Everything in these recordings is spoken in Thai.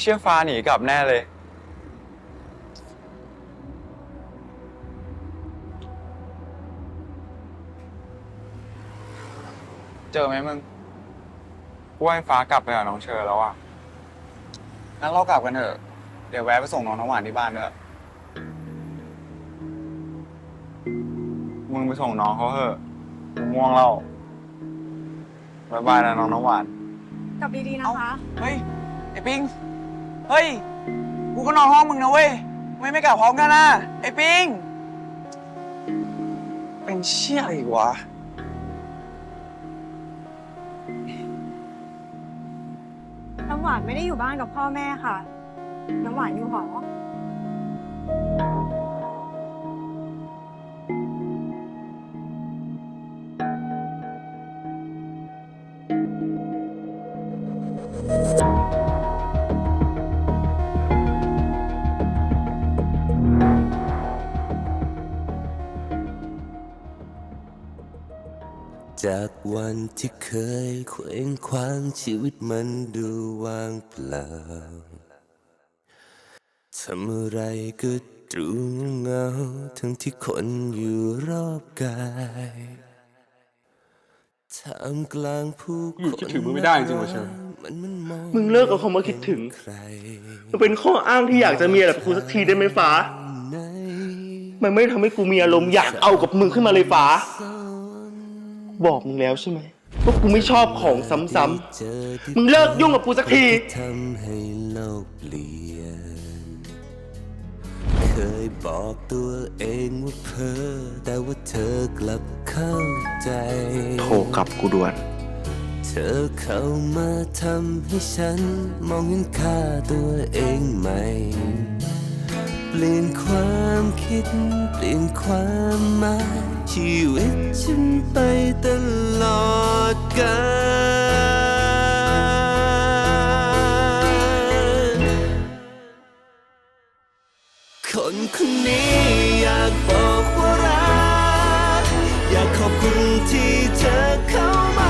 เชื่อฟ้าหนีกลับแน่เลย เจอไหมมึงกูว่าให้ฟ้ากลับไปกับน้องเชอแล้วอะงั้นเรากลับกันเถอะ เดี๋ยวแวะไปส่งน้องน้ำหวานที่บ้านด้วยมึงไปส่งน้องเขาเถอะกูง่วงแล้วบายบายนะน้องน้ำหวาน กลับดีๆนะคะ เฮ้ย ไอ้ปิง เฮ้ย กูก็นอนห้องมึงนะเว้ย ไม่ไม่กลับพร้อมกันนะไอ้ปิง เป็นเชี่ยอะไรอีกวะ น้ำหวานไม่ได้อยู่บ้านกับพ่อแม่ค่ะ น้ำหวานอยู่หอ จากวันที่เคยเคว้งคว้างชีวิตมันดูว่างเปล่าทำอะไรก็ดูเหงาทั้งที่คนอยู่รอบกายท่ามกลางผู้คหยุดคิดถึงมึงไม่ได้จริงๆว่ะเชิญมันมันมองมึงเลิกเอาคำว่าคิดถึง ใครมันเป็นข้ออ้างที่อยากจะมีอะไรกับกูสักทีได้ไหมฟ้า ไหนมันไม่ทำให้กูมีอารมณ์อยากเอากับมึงขึ้นมาเลยฟ้า บอกมึงแล้วใช่ไหมว่ากูไม่ชอบของซ้ำเจอที่ๆมึงเลิกยุ่งกับกูสักทีทำให้โลกเปลี่ยน เคยบอกตัวเองว่าเพ้อแต่ว่าเธอกลับเข้าใจโทรกลับกูด่วน เธอเข้ามาทำให้ฉัน มองเห็นค่าตัวเองใหม่ เปลี่ยนความคิด เปลี่ยนความหมายชีวิตฉันไปตลอดกาลคนคนนี้อยากบอกว่ารัก อยากขอบคุณที่เธอเข้ามา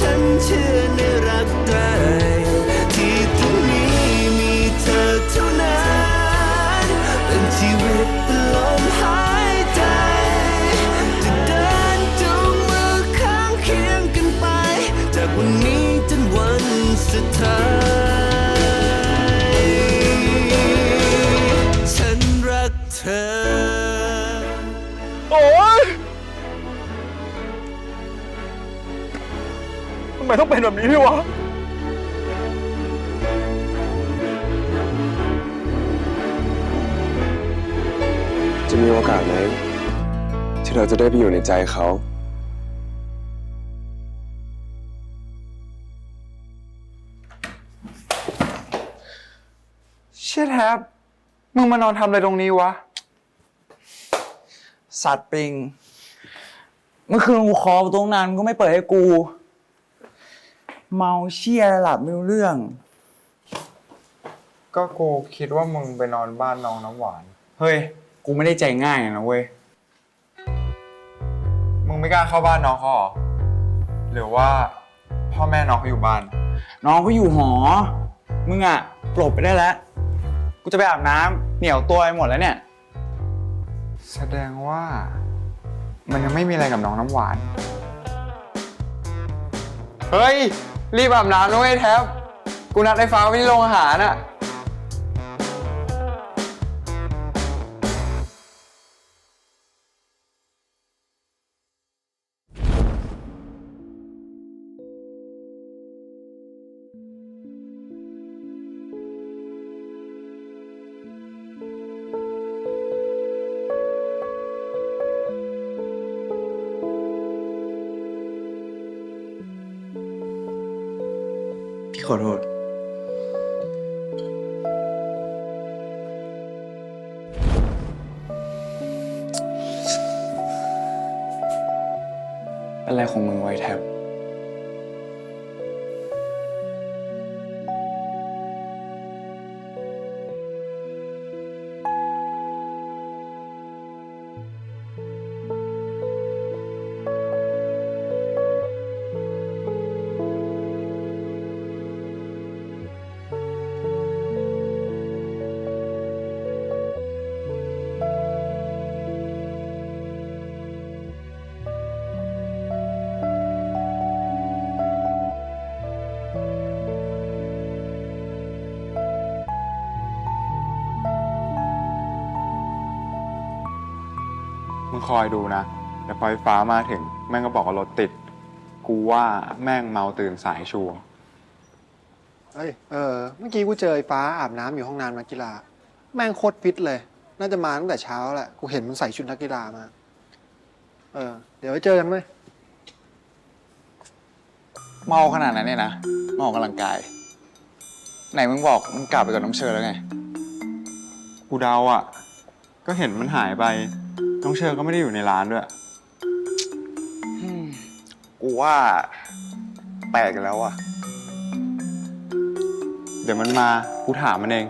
ฉันเชื่อในรักได้ ต้องเป็นแบบนี้ด้วยวะ จะมีโอกาสไหม ที่เราจะได้ไปอยู่ในใจเขา เชี่ยแทบมึงมานอนทำอะไรตรงนี้วะ สัตว์ปิง เมื่อคืนกูคอตรงนั้นก็ไม่เปิดให้กู เมาเชี่ยอะไรหลับไม่รู้เรื่อง ก็กูคิดว่ามึงไปนอนบ้านน้องน้ำหวาน เฮ้ย กูไม่ได้ใจง่ายนะเว้ย มึงไม่กล้าเข้าบ้านน้องเขาเหรอหรือว่าพ่อแม่น้องเขาอยู่บ้าน น้องเขาอยู่หอ มึงอะปลบไปได้แล้ว กูจะไปอาบน้ำเหนียวตัวไปหมดแล้วเนี่ย แสดงว่า มันยังไม่มีอะไรกับน้องน้ำหวาน เฮ้ย รีบอาบน้ำด้วยแท็บกูนัดไอ้ฟ้าไว้ที่โรงอาหารอะ ขอโทษ อะไรของมึงไว้แท็บ คอยดูนะเดี๋ยวพอไฟฟ้ามาถึง แม่งก็บอกว่ารถติด กูว่าแม่งเมาตื่นสายชัวร์เอ้ยเออเมื่อกี้กูเจอไอ้ฟ้าอาบน้ำอยู่ห้องน้ำนักกีฬา แม่งโคตรฟิตเลย น่าจะมาตั้งแต่เช้าแหละกูเห็นมันใส่ชุดนักกีฬามา เออ เดี๋ยวไว้เจอกันไหมเมาขนาดนั้นเนี่ยนะมาออกกำลังกาย ไหนมึงบอกมึงกลับไปกับน้องเชอร์แล้วไง กูเดาอะ ก็เห็นมันหายไป น้องเชอร์ก็ไม่ได้อยู่ในร้านด้วยอืมกูว่าแปลกกันแล้วอะ เดี๋ยวมันมา กูถามมันเอง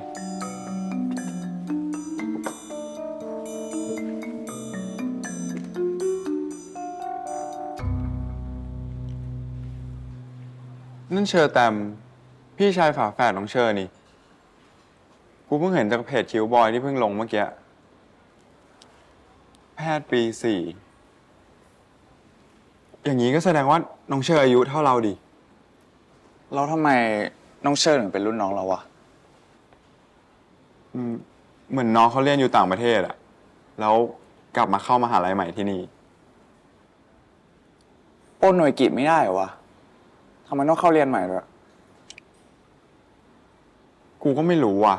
นั่นเชอร์แตมพี่ชายฝาแฝดของเชอร์นี่ กูเพิ่งเห็นจากเพจคิวบอยที่เพิ่งลงเมื่อกี้แพ ทย์ปีสี่อย่างนี้ก็แสดงว่าน้องเชอร์อายุเท่าเราดิแล้วทำไมน้องเชอร์ถึงเป็นรุ่นน้องเราวะ อืมเหมือนน้องเขาเรียนอยู่ต่างประเทศอะแล้วกลับมาเข้ามาหาลัยใหม่ที่นี่ โอนหน่วยกิจไม่ได้เหรอวะทำไมต้องเข้าเรียนใหม่ด้วยกูก็ไม่รู้ว่ะ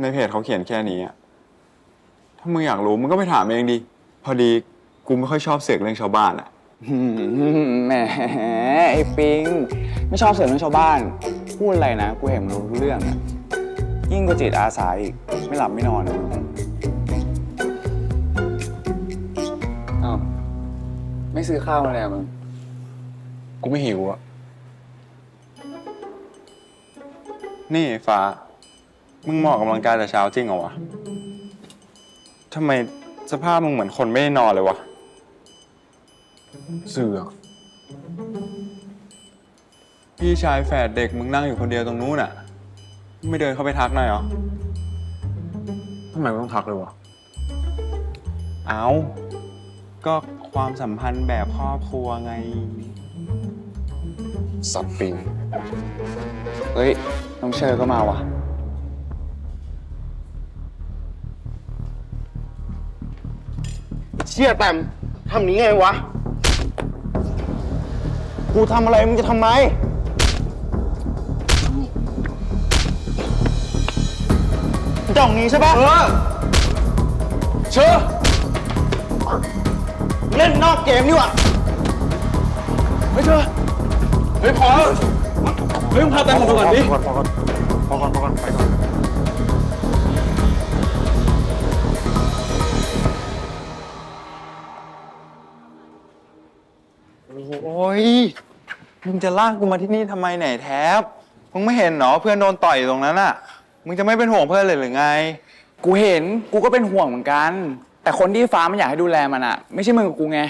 ในเพจเขาเขียนแค่นี้อะ ถ้ามึงอยากรู้มึงก็ไปถามเองดิ พอดีกูไม่ค่อยชอบเสกเรื่องชาวบ้านอะแหมไอ้ปิง ไม่ชอบเสือกเรื่องชาวบ้าน พูดอะไรนะ กูเห็นมันรู้ทุกเรื่องอะยิ่งกว่าจิตอาสาอีก ไม่หลับไม่นอนอะอ้าวไม่ซื้อข้าวมาเลยอะมึงกูไม่หิวอะนี่ฟ้า มึงเหมาะกำลังกายแต่เช้าจริงเหรอวะ ทำไมสภาพมึงเหมือนคนไม่ได้นอนเลยวะ เสือกพี่ชายแฝดเด็กมึงนั่งอยู่คนเดียวตรงนู้นอะไม่เดินเข้าไปทักหน่อยเหรอ ทำไมต้องทักเลยวะ เอาก็ความสัมพันธ์แบบครอบครัวไง สัตว์ปิงเฮ้ย น้องเชอร์ก็มาว่ะ ชี่ยแตมทำนี้ไงวะ กูทำอะไรมึงจะทำไม จ่องนี้ใช่ปะเออเชอร์เล่นนอกเกมนี่หว่าเฮ้ยเชอร์เฮ้ยพอแล้วเฮ้ยมึงพาแตงผมไปก่อนดิพอก่อนพอก่อนพอก่อนไปก่อน มึงจะลากกูมาที่นี่ทำไมไหนแทบ มึงไม่เห็นเหรอเพื่อนโดนต่อยอยู่ตรงนั้นอะมึงจะไม่เป็นห่วงเพื่อนเลยหรือไง กูเห็นกูก็เป็นห่วงเหมือนกัน แต่คนที่ฟ้ามันอยากให้ดูแลมันอะไม่ใช่มึงกับกูไง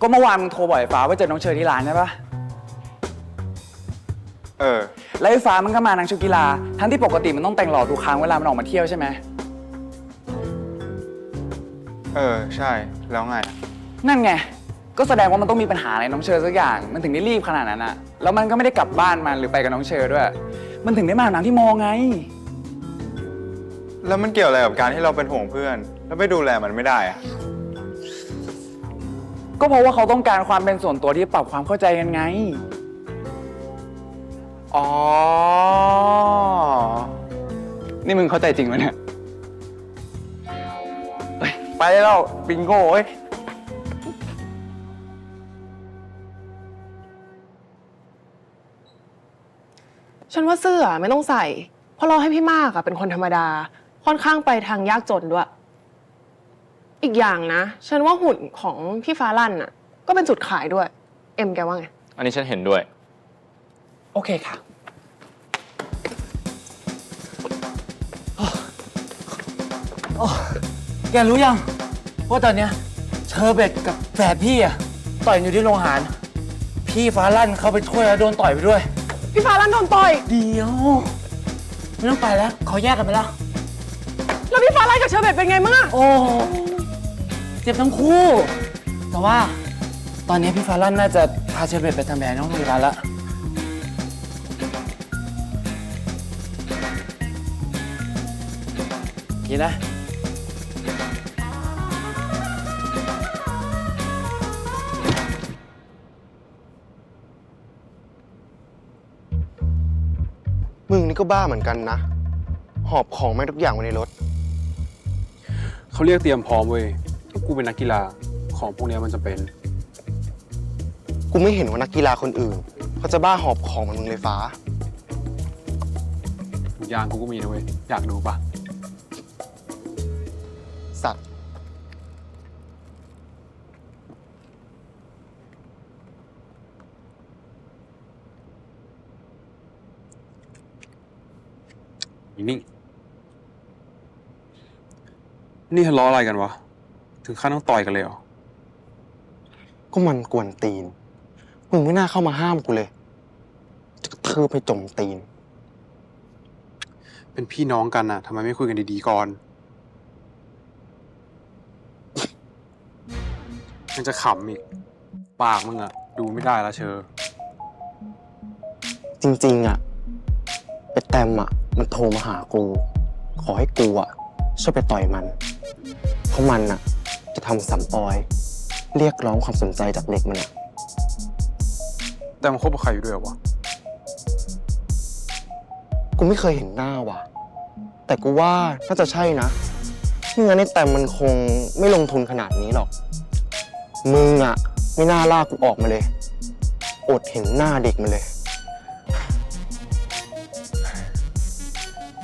ก็เมื่อวานมึงโทรบ่อยฟ้าว่าเจอน้องเชอที่ร้านใช่ปะเออ แล้วไอ้ฟ้ามันก็มานางชุดกีฬา ทั้งที่ปกติมันต้องแต่งหล่อทุกครั้งเวลามันออกมาเที่ยวใช่ไหมเออ ใช่ แล้วไง นั่นไง ก็แสดงว่ามันต้องมีปัญหาอะไรน้องเชอร์สักอย่าง มันถึงได้รีบขนาดนั้นอะแล้วมันก็ไม่ได้กลับบ้านมันหรือไปกับน้องเชอร์ด้วย มันถึงได้มาอาบน้ำที่มอไง แล้วมันเกี่ยวอะไรกับการที่เราเป็นห่วงเพื่อน แล้วไปดูแลมันไม่ได้อะก็เพราะว่าเขาต้องการความเป็นส่วนตัวที่ปรับความเข้าใจกันไง อ๋อ นี่มึงเข้าใจจริงไหมเนี่ยเฮ้ยไปได้แล้วบิงโก้เว้ย ฉันว่าเสื้อไม่ต้องใส่ เพราะเราให้พี่มากอะเป็นคนธรรมดา ค่อนข้างไปทางยากจนด้วย อีกอย่างนะ ฉันว่าหุ่นของพี่ฟ้าลั่นอะก็เป็นจุดขายด้วย เอ็มแกว่าไง อันนี้ฉันเห็นด้วย โอเคค่ะแกรู้ยังว่าตอนเนี้ยเชอร์เบตกับแฝดพี่อะต่อยอยู่ที่โรงอาหาร พี่ฟ้าลั่นเข้าไปช่วยแล้วโดนต่อยไปด้วย พี่ฟ้าลั่นโดนต่อย เดี๋ยว ไม่ต้องไปแล้วเขาแยกกันไปแล้ว แล้วพี่ฟ้าลั่นกับเชอร์เบตเป็นไงมั่งอะโอ้เจ็บทั้งคู่ แต่ว่า ตอนนี้พี่ฟ้าลั่นน่าจะพาเชอร์เบตไปทำแผลน้องพยาบาลแล้วแกินนะ ก็บ้าเหมือนกันนะ หอบของแม่งทุกอย่างไว้ในรถ เขาเรียกเตรียมพร้อมเว้ยก็กูเป็นนักกีฬาของพวกเนี้ยมันจะเป็น กูไม่เห็นว่านักกีฬาคนอื่นเขาจะบ้าหอบของเหมือนมึงเลยฟ้า ถุงยางกูก็มีนะเว้ย อยากดูปะ สัตว์ อยู่นิ่ง นี่ทะเลาะอะไรกันวะ ถึงขั้นต้องต่อยกันเลยเหรอ ก็มันกวนตีน มึงไม่น่าเข้ามาห้ามกูเลย จะกระทืบไปจมตีน เป็นพี่น้องกันอะทำไมไม่คุยกันดีๆก่อนยังจะขำอีก ปากมึงอะดูไม่ได้ละเชอ จริง ๆ อะ ไอ้แตมอะ มันโทรมาหากู ขอให้กูอะช่วยไปต่อยมัน เพราะมันอะ จะทำสัมออย เรียกร้องความสนใจจากเด็กมันอะแต่มันคบกับใครอยู่ด้วยเหรอวะ กูไม่เคยเห็นหน้าว่ะ แต่กูว่าน่าจะใช่นะไม่งั้นไอ้แตมมันคงไม่ลงทุนขนาดนี้หรอก มึงอะ ไม่น่าลากกูออกมาเลย อดเห็นหน้าเด็กมันเลย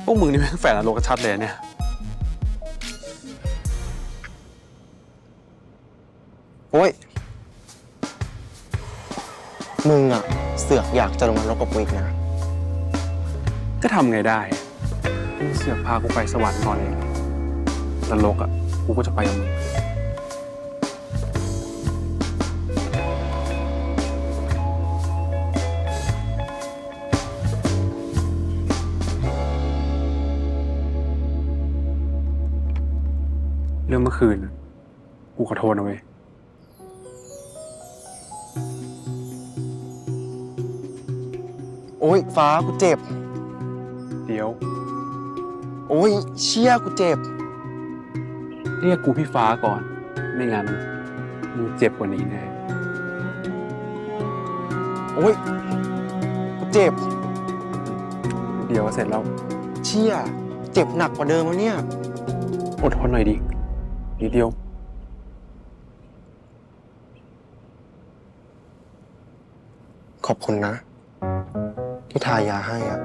พวกมึงนี่แม่งแฝงอารมณ์กันชัดเลยเนี่ย โอ้ย มึงอะเสือกอยากจะลงนรกกับกูอีกนะ ก็ทำไงได้มึงเสือกพากูไปสวรรค์ก่อนเองนรกอะกูก็จะไปกับมึง เรื่องเมื่อคืนน่ะกูขอโทษนะเว้ย โอ้ยฟ้ากูเจ็บ เดี๋ยว โอ้ยเชี่ยกูเจ็บ เรียกกูพี่ฟ้าก่อน ไม่งั้นมึงเจ็บกว่านี้แน่ โอ้ยกูเจ็บ เดี๋ยวเสร็จแล้ว เชี่ยเจ็บหนักกว่าเดิมแล้วเนี่ย อดทนหน่อยดิ นิเดียว ขอบคุณนะ ที่ทายาให้อะ